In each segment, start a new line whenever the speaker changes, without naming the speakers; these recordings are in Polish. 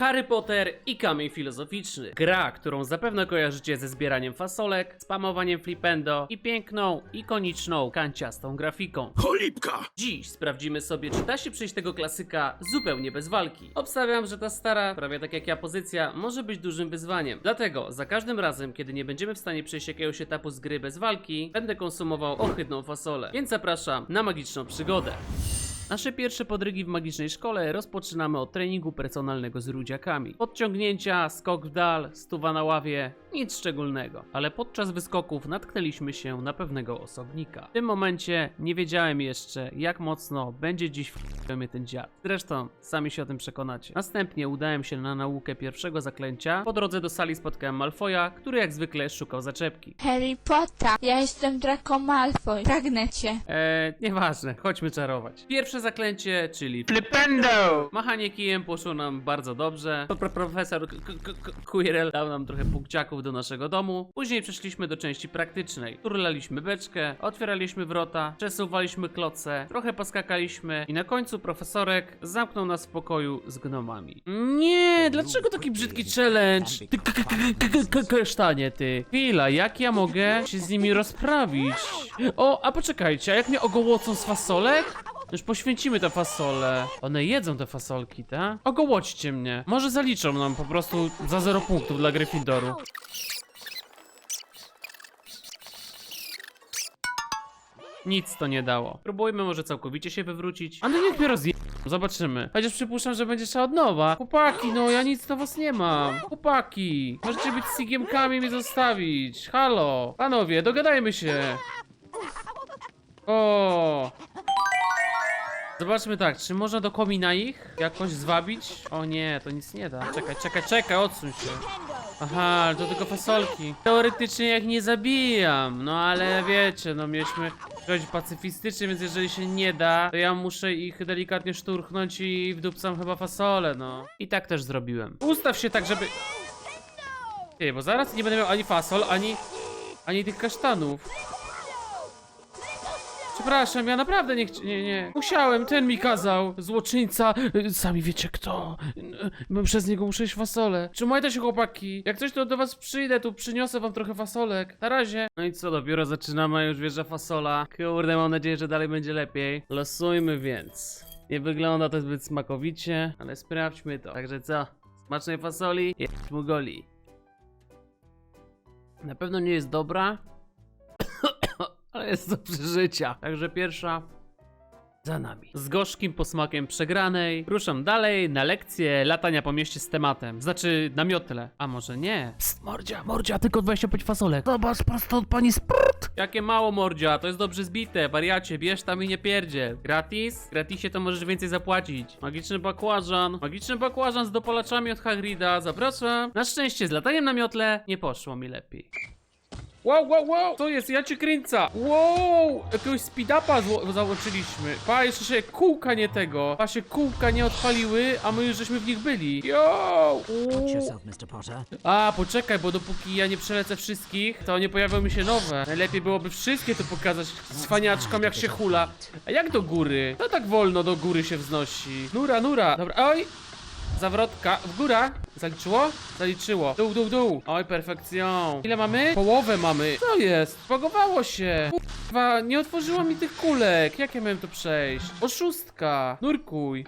Harry Potter i Kamień Filozoficzny. Gra, którą zapewne kojarzycie ze zbieraniem fasolek, spamowaniem flipendo i piękną, ikoniczną, kanciastą grafiką.
Cholipka!
Dziś sprawdzimy sobie, czy da się przejść tego klasyka zupełnie bez walki. Obstawiam, że ta stara, prawie tak jak ja pozycja, może być dużym wyzwaniem. Dlatego za każdym razem, kiedy nie będziemy w stanie przejść jakiegoś etapu z gry bez walki, będę konsumował ohydną fasolę. Więc zapraszam na magiczną przygodę. Nasze pierwsze podrygi w magicznej szkole rozpoczynamy od treningu personalnego z rudziakami. Podciągnięcia, skok w dal, stuwa na ławie, nic szczególnego. Ale podczas wyskoków natknęliśmy się na pewnego osobnika. W tym momencie nie wiedziałem jeszcze, jak mocno będzie dziś w mnie ten dziad. Zresztą, sami się o tym przekonacie. Następnie udałem się na naukę pierwszego zaklęcia. Po drodze do sali spotkałem Malfoja, który jak zwykle szukał zaczepki.
Harry Potter, ja jestem Draco Malfoy. Pragnę cię.
Eee, nieważne, chodźmy czarować. Pierwsze zaklęcie, czyli Flipendo! Machanie kijem poszło nam bardzo dobrze. Pro- pro- Profesor K- K- K- Quirrell dał nam trochę punkciaków do naszego domu. Później przeszliśmy do części praktycznej. Turlaliśmy beczkę, otwieraliśmy wrota, przesuwaliśmy kloce, trochę poskakaliśmy i na końcu profesorek zamknął nas w pokoju z gnomami. Nie, dlaczego taki brzydki challenge? Ty k- k- k- k- k- kasztanie, ty. Chwila, jak ja mogę się z nimi rozprawić? O, a poczekajcie, a jak mnie ogołocą z fasolek? Już poświęcimy te fasole. One jedzą te fasolki, tak? Ogołodźcie mnie. Może zaliczą nam po prostu za 0 punktów dla Gryffindoru. Nic to nie dało. Próbujmy może całkowicie się wywrócić. A no niech mnie rozje... Zobaczymy. Chociaż przypuszczam, że będzie trzeba od nowa. Chłopaki, no ja nic do was nie mam. Chłopaki. Możecie być sigiemkami i mnie zostawić. Halo. Panowie, dogadajmy się. O. Zobaczmy tak, czy można do komina ich jakoś zwabić? O nie, to nic nie da. Czekaj, czekaj, czekaj, odsuń się. Aha, to tylko fasolki. Teoretycznie ja ich nie zabijam, no ale wiecie, no mieliśmy chodzić pacyfistycznie, więc jeżeli się nie da, to ja muszę ich delikatnie szturchnąć i wdupcam chyba fasolę, no. I tak też zrobiłem. Ustaw się tak, żeby... Ty, bo zaraz nie będę miał ani fasol, ani... ani tych kasztanów. Przepraszam, ja naprawdę nie chci... Nie, nie. Musiałem, ten mi kazał. Złoczyńca. y, Sami wiecie kto. Y, Przez niego muszę iść fasolę. Trzymajcie się chłopaki. Jak coś to do was przyjdę, tu przyniosę wam trochę fasolek. Na razie. No i co, dopiero zaczynamy, a już wjeżdża fasola. Kurde, mam nadzieję, że dalej będzie lepiej. Losujmy więc. Nie wygląda to zbyt smakowicie, ale sprawdźmy to. Także co? Smacznej fasoli, jedź mu goli. Na pewno nie jest dobra, ale jest do przeżycia. Także pierwsza za nami. Z gorzkim posmakiem przegranej ruszam dalej na lekcję latania po mieście z tematem. Znaczy na miotle. A może nie? Psst, mordzia, mordzia, tylko 25 fasolek. Zobacz, prosto od pani sprt. Jakie mało mordzia, to jest dobrze zbite. Wariacie, bierz tam i nie pierdzie. Gratis? Gratisie to możesz więcej zapłacić. Magiczny bakłażan. Magiczny bakłażan z dopalaczami od Hagrida. Zapraszam. Na szczęście z lataniem na miotle nie poszło mi lepiej. Wow, wow, wow! To jest, ja cię kręca! Wow! Jakiegoś speed-upa załączyliśmy. Pa, jeszcze się kółka nie tego. Pa, się kółka nie odpaliły, a my już żeśmy w nich byli. Yo! A, poczekaj, bo dopóki ja nie przelecę wszystkich, to nie pojawią mi się nowe. Najlepiej byłoby wszystkie to pokazać z faniaczkom, jak się hula. A jak do góry? To tak wolno do góry się wznosi. Nura, nura. Dobra, oj! Zawrotka. W góra. Zaliczyło? Zaliczyło. Dół, dół, dół. Oj, perfekcją. Ile mamy? Połowę mamy. Co jest? Pogowało się. Kurwa, nie otworzyło mi tych kulek. Jak ja miałem to przejść? Oszustka. Nurkuj.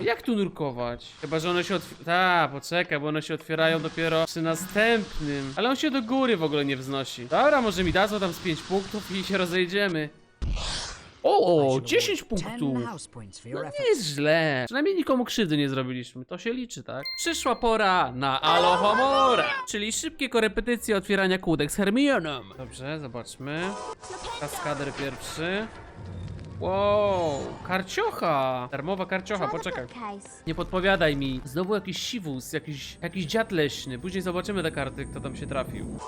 Jak tu nurkować? Chyba, że one się otwierają. Ta, poczekaj, bo one się otwierają dopiero przy następnym. Ale on się do góry w ogóle nie wznosi. Dobra, może mi dadzą tam z 5 punktów i się rozejdziemy. O, 10 punktów. No nie jest źle. Przynajmniej nikomu krzywdy nie zrobiliśmy. To się liczy, tak? Przyszła pora na Alohomora, czyli szybkie korepetycje otwierania kłódek z Hermioną. Dobrze, zobaczmy. Kaskader pierwszy. Wow, karciocha! Darmowa karciocha, poczekaj. Nie podpowiadaj mi. Znowu jakiś siwus, jakiś, jakiś dziad leśny. Później zobaczymy te karty, kto tam się trafił.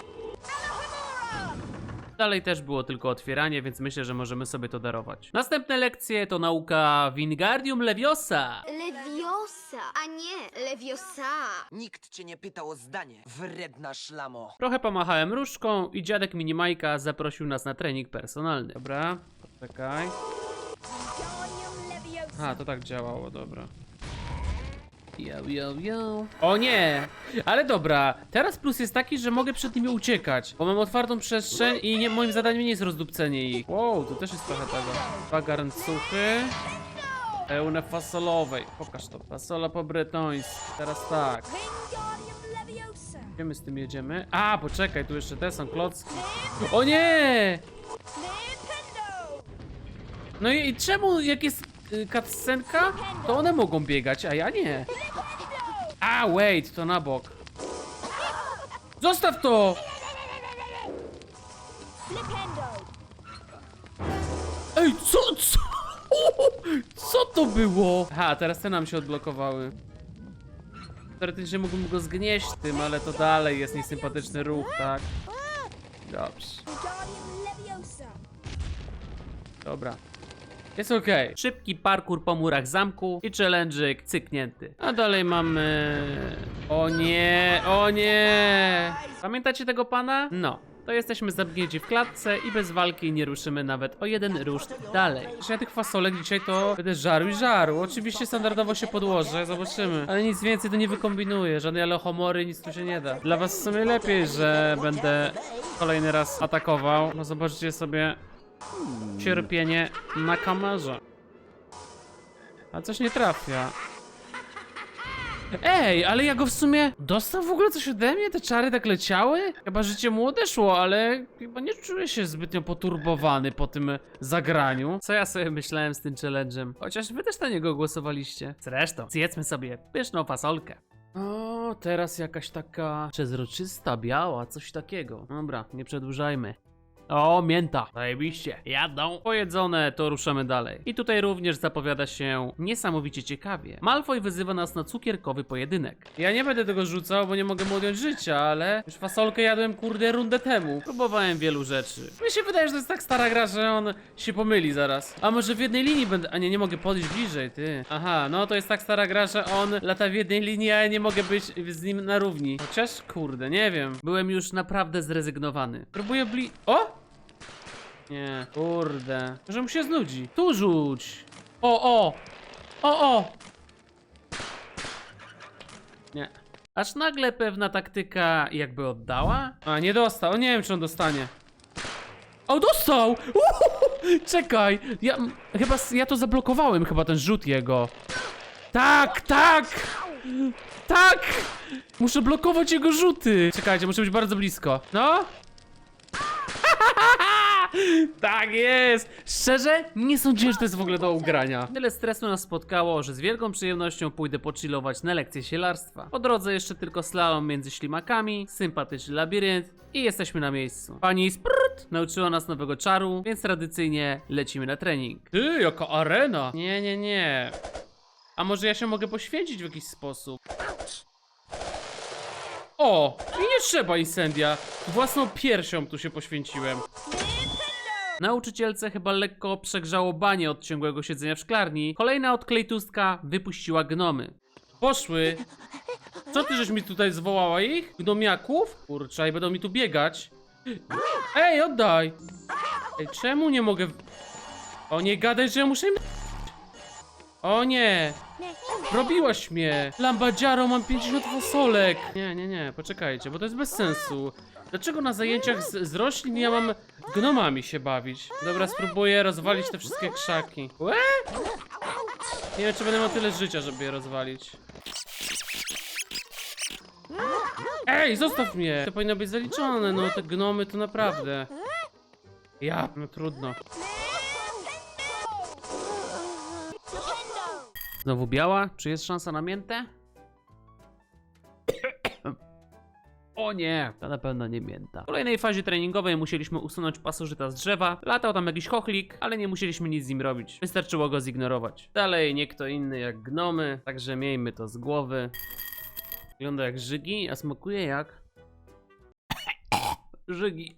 Dalej też było tylko otwieranie, więc myślę, że możemy sobie to darować. Następne lekcje to nauka Wingardium Leviosa.
Leviosa, a nie Leviosa.
Nikt cię nie pytał o zdanie, wredna szlamo.
Trochę pomachałem różdżką i dziadek Minimajka zaprosił nas na trening personalny. Dobra, poczekaj. A, to tak działało, dobra. Yo, yo, yo. O nie! Ale dobra, teraz plus jest taki, że mogę przed nimi uciekać, bo mam otwartą przestrzeń i nie, moim zadaniem nie jest rozdupcenie ich. Wow, tu też jest trochę tego. Dwa garncuchy. Pełne fasolowej. Pokaż to. Fasola po bretońsku. Teraz tak. Gdzie my z tym jedziemy? A, poczekaj, tu jeszcze te są klocki. O nie! No i, i czemu, jak jest cutscenka, to one mogą biegać, a ja nie? A, wait, to na bok. Zostaw to! Ej, co, co? Co to było? Aha, teraz te nam się odblokowały. Teoretycznie mógłbym go zgnieść tym, ale to dalej jest niesympatyczny ruch, tak? Dobrze. Dobra. Jest okej. Szybki parkour po murach zamku i challenge'yk cyknięty. A dalej mamy... O nie, o nie! Pamiętacie tego pana? No. To jesteśmy zamknięci w klatce i bez walki nie ruszymy nawet o jeden ruszt dalej. Że ja tych fasolek dzisiaj to będę żarł i żarł. Oczywiście standardowo się podłożę, zobaczymy. Ale nic więcej to nie wykombinuję, żadnej alohomory, nic tu się nie da. Dla was w sumie lepiej, że będę kolejny raz atakował. No zobaczcie sobie cierpienie na kamerze. A coś nie trafia. Ej, ale ja go w sumie... Dostał w ogóle coś ode mnie? Te czary tak leciały? Chyba życie mu odeszło, ale chyba nie czuję się zbytnio poturbowany po tym zagraniu. Co ja sobie myślałem z tym challenge'em? Chociaż wy też na niego głosowaliście. Zresztą, zjedzmy sobie pyszną fasolkę. O, teraz jakaś taka przezroczysta, biała, coś takiego. Dobra, nie przedłużajmy. O, mięta. Zajebiście. Jadą. Pojedzone, to ruszamy dalej. I tutaj również zapowiada się niesamowicie ciekawie. Malfoy wyzywa nas na cukierkowy pojedynek. Ja nie będę tego rzucał, bo nie mogę mu odjąć życia, ale już fasolkę jadłem kurde rundę temu. Próbowałem wielu rzeczy. Mi się wydaje, że to jest tak stara gra, że on się pomyli zaraz. A może w jednej linii będę... A nie, nie mogę podejść bliżej, ty. Aha, no to jest tak stara gra, że on lata w jednej linii, a ja nie mogę być z nim na równi. Chociaż, kurde, nie wiem. Byłem już naprawdę zrezygnowany. Próbuję bli... O! Nie, kurde. Że mu się znudzi. Tu rzuć. O, o! O, o! Nie. Aż nagle pewna taktyka jakby oddała? A, nie dostał. Nie wiem, czy on dostanie. O, dostał! Uhuhu! Czekaj! Ja chyba, s- ja to zablokowałem chyba ten rzut jego. Tak, tak! Tak! Muszę blokować jego rzuty! Czekajcie, muszę być bardzo blisko. No? Tak jest! Szczerze, nie sądziłem, że to jest w ogóle do ugrania. Tyle stresu nas spotkało, że z wielką przyjemnością pójdę pochillować na lekcję sielarstwa. Po drodze jeszcze tylko slalom między ślimakami, sympatyczny labirynt i jesteśmy na miejscu. Pani Sprut nauczyła nas nowego czaru, więc tradycyjnie lecimy na trening. Ty, jaka arena! Nie, nie, nie. A może ja się mogę poświęcić w jakiś sposób? O! I nie trzeba incendia. Własną piersią tu się poświęciłem. Nauczycielce chyba lekko przegrzało banie od ciągłego siedzenia w szklarni. Kolejna odklejtustka wypuściła gnomy. Poszły. Co ty żeś mi tutaj zwołała ich? Gnomiaków? Kurczę, i będą mi tu biegać. Ej, oddaj! Ej, czemu nie mogę... O, nie gadaj, że ja muszę im... O nie! Robiłaś mnie! Lambadziaro, mam 50 fasolek! Nie, nie, nie, poczekajcie, bo to jest bez sensu. Dlaczego na zajęciach z, z roślin ja mam gnomami się bawić? Dobra, spróbuję rozwalić te wszystkie krzaki. Łe? Nie wiem, czy będę miał tyle życia, żeby je rozwalić. Ej, zostaw mnie! To powinno być zaliczone, no te gnomy to naprawdę. Ja, no trudno. Znowu biała? Czy jest szansa na miętę? O nie, to na pewno nie mięta. W kolejnej fazie treningowej musieliśmy usunąć pasożyta z drzewa. Latał tam jakiś chochlik, ale nie musieliśmy nic z nim robić. Wystarczyło go zignorować. Dalej nie kto inny jak gnomy, także miejmy to z głowy. Wygląda jak żygi, a smakuje jak... żygi.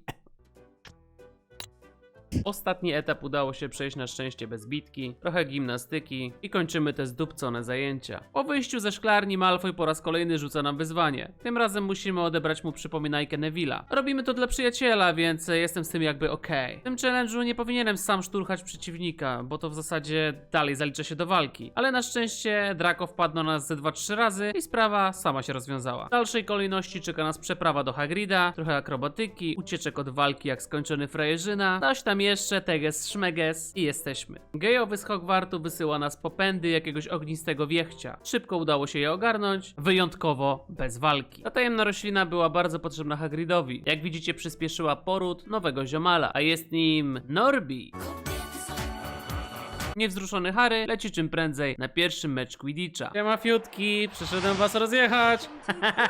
Ostatni etap udało się przejść na szczęście bez bitki, trochę gimnastyki i kończymy te zdupcone zajęcia. Po wyjściu ze szklarni Malfoy po raz kolejny rzuca nam wyzwanie. Tym razem musimy odebrać mu przypominajkę Neville'a. Robimy to dla przyjaciela, więc jestem z tym jakby okej. W tym challenge'u nie powinienem sam szturchać przeciwnika, bo to w zasadzie dalej zalicza się do walki. Ale na szczęście Draco wpadł na nas ze 2-3 razy i sprawa sama się rozwiązała. W dalszej kolejności czeka nas przeprawa do Hagrida, trochę akrobatyki, ucieczek od walki jak skończony frajerzyna, coś tam jeszcze, teges, szmeges i jesteśmy. Gejowy z Hogwartu wysyła nas po pędy jakiegoś ognistego wiechcia. Szybko udało się je ogarnąć, wyjątkowo bez walki. Ta tajemna roślina była bardzo potrzebna Hagridowi. Jak widzicie przyspieszyła poród nowego ziomala, a jest nim Norbi. Niewzruszony Harry leci czym prędzej na pierwszy mecz Quidditcha. Siema fiutki, przyszedłem was rozjechać.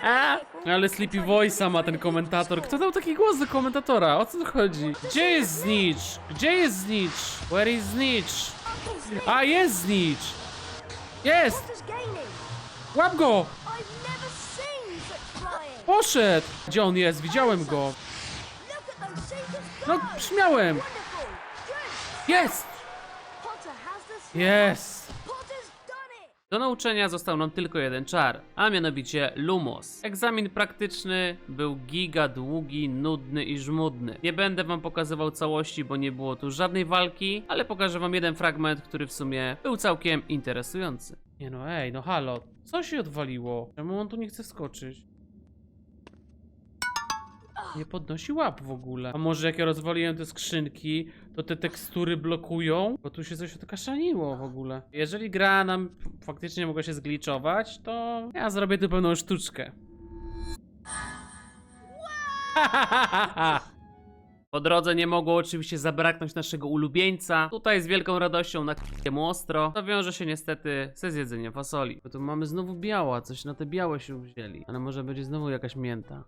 Ale Sleepy Voice'a ma ten komentator. Kto dał taki głos do komentatora? O co tu chodzi? Gdzie jest Snitch? Gdzie jest Snitch? Where is Snitch? A, jest Snitch! Jest! Łap go! Poszedł! Gdzie on jest? Widziałem go. No, śmiałem! Jest! Jest! Do nauczenia został nam tylko jeden czar, a mianowicie Lumos. Egzamin praktyczny był giga długi, nudny i żmudny. Nie będę wam pokazywał całości, bo nie było tu żadnej walki, ale pokażę wam jeden fragment, który w sumie był całkiem interesujący. Nie no, ej, no halo, co się odwaliło? Czemu on tu nie chce skoczyć? Nie podnosi łap w ogóle. A może jak ja rozwaliłem te skrzynki, to te tekstury blokują? Bo tu się coś odkaszaniło w ogóle. Jeżeli gra nam faktycznie mogła się zgliczować, to ja zrobię tu pewną sztuczkę. Po drodze nie mogło oczywiście zabraknąć naszego ulubieńca. Tutaj z wielką radością na mu ostro. To wiąże się niestety ze zjedzeniem fasoli. Bo tu mamy znowu biała, coś na te białe się wzięli. Ale może będzie znowu jakaś mięta.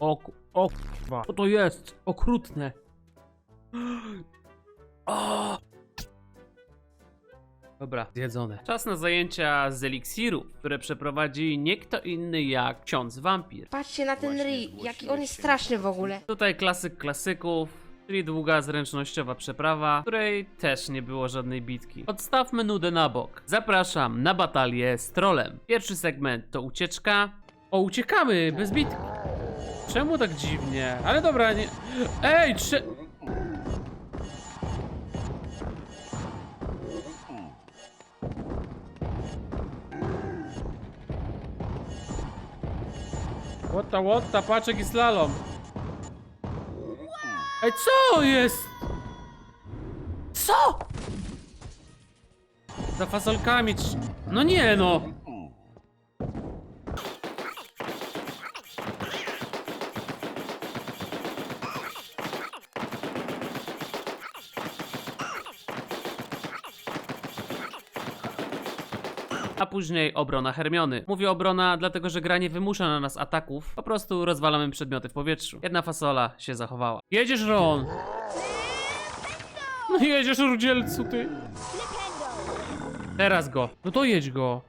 O, o kurwa. Co to jest? Okrutne. O! Dobra, zjedzone. Czas na zajęcia z eliksirów, które przeprowadzi nie kto inny jak ksiądz wampir.
Patrzcie na ten ryj, jaki on jest straszny w ogóle.
Tutaj klasyk klasyków, czyli długa zręcznościowa przeprawa, której też nie było żadnej bitki. Odstawmy nudę na bok. Zapraszam na batalię z trolem. Pierwszy segment to ucieczka. O, uciekamy, bez bitki. Czemu tak dziwnie? Ale dobra, nie... Ej, cze... Łota, łota, paczek i slalom. Ej, co jest? Co? Za fasolkami trz... No nie no! A później obrona Hermiony. Mówię obrona, dlatego że gra nie wymusza na nas ataków, po prostu rozwalamy przedmioty w powietrzu. Jedna fasola się zachowała. Jedziesz, Ron! No jedziesz, Rudzielcu, ty! Teraz go. No to jedź go.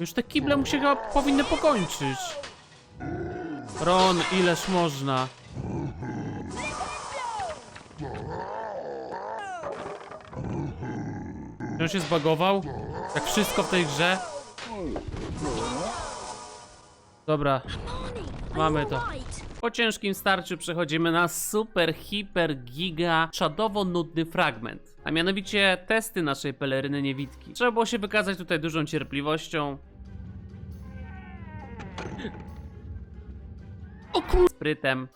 Już te kible mu się chyba powinny pokończyć. Ron, ileż można? On się zbagował? Jak wszystko w tej grze? Dobra, mamy to. Po ciężkim starciu przechodzimy na super, hiper, giga, czadowo nudny fragment. A mianowicie testy naszej peleryny niewidki. Trzeba było się wykazać tutaj dużą cierpliwością. O kur... Sprytem.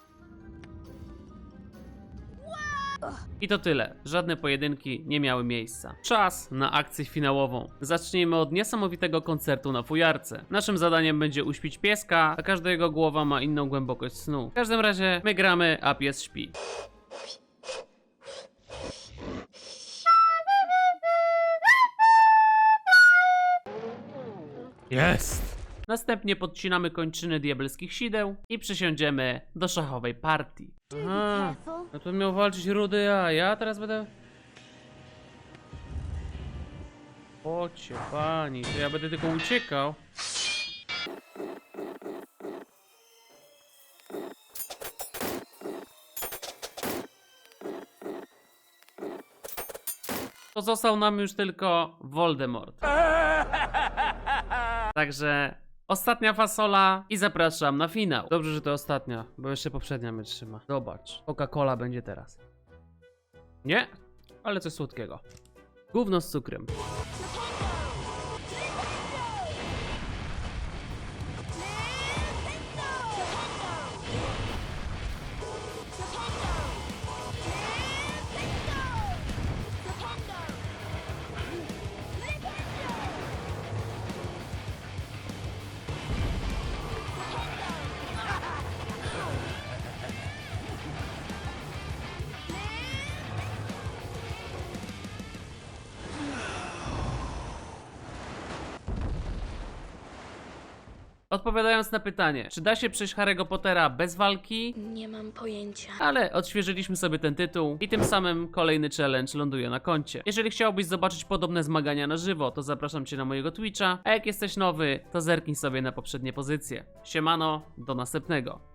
I to tyle. Żadne pojedynki nie miały miejsca. Czas na akcję finałową. Zacznijmy od niesamowitego koncertu na fujarce. Naszym zadaniem będzie uśpić pieska, a każda jego głowa ma inną głębokość snu. W każdym razie my gramy, a pies śpi. Jest! Następnie podcinamy kończyny diabelskich sideł i przesiądziemy do szachowej partii. Aha, no to miał walczyć Rudy, a ja teraz będę... Ocie pani, to ja będę tylko uciekał. Pozostał nam już tylko Voldemort. Także ostatnia fasola i zapraszam na finał. Dobrze, że to ostatnia, bo jeszcze poprzednia mnie trzyma. Zobacz, Coca-Cola będzie teraz. Nie, ale coś słodkiego. Gówno z cukrem. Odpowiadając na pytanie, czy da się przejść Harry'ego Pottera bez walki?
Nie mam pojęcia.
Ale odświeżyliśmy sobie ten tytuł i tym samym kolejny challenge ląduje na koncie. Jeżeli chciałbyś zobaczyć podobne zmagania na żywo, to zapraszam cię na mojego Twitcha, a jak jesteś nowy, to zerknij sobie na poprzednie pozycje. Siemano, do następnego.